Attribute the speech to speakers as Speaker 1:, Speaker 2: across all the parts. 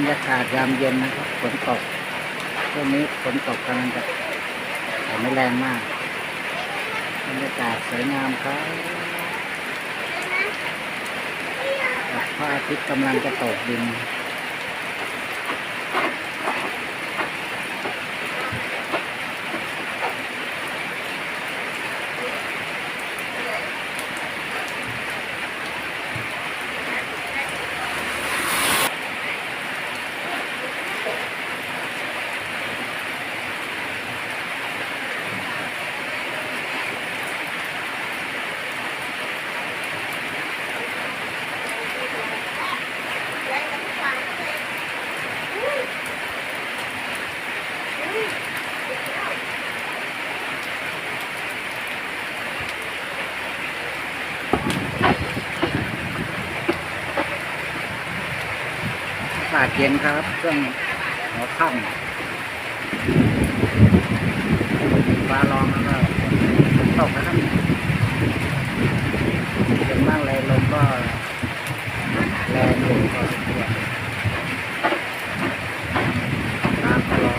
Speaker 1: รยากาศยามเย็นนะครับฝนตกช่วงนี้ฝนตกกำลังจะแต่ไม่แรงมากบรรยากาศสวยงามครับพระอาทิตย์กำลังจะตกดิน อากาศเย็นครับช่วงหัวค่ำฟ้าร้องแล้วก็ตกนะครับเย็นมากเลยลมก็แรงอยู่พอสมควรน้ำก็ร้อง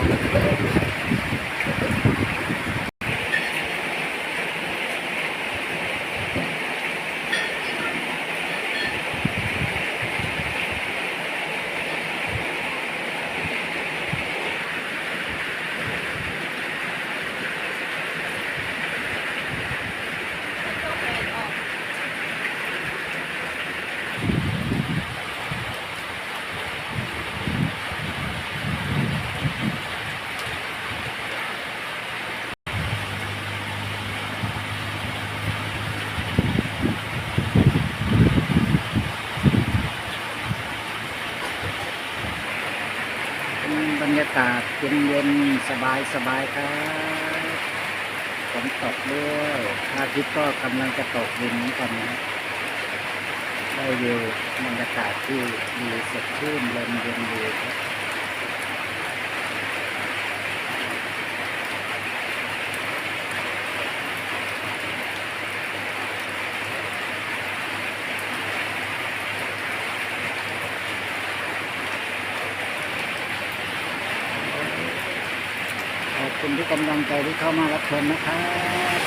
Speaker 1: เป็นบรรยากาศเย็นๆสบายๆครับฝนตกด้วยอาทิตย์ก็กำลังจะตกดินเหมือนกันนะได้วิวบรรยากาศที่ดีสดชื่นลมเย็นดีครับ คุณที่กำลังใจที่เข้ามารับชมนะครับ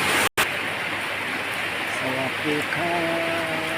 Speaker 1: สวัสดีครับ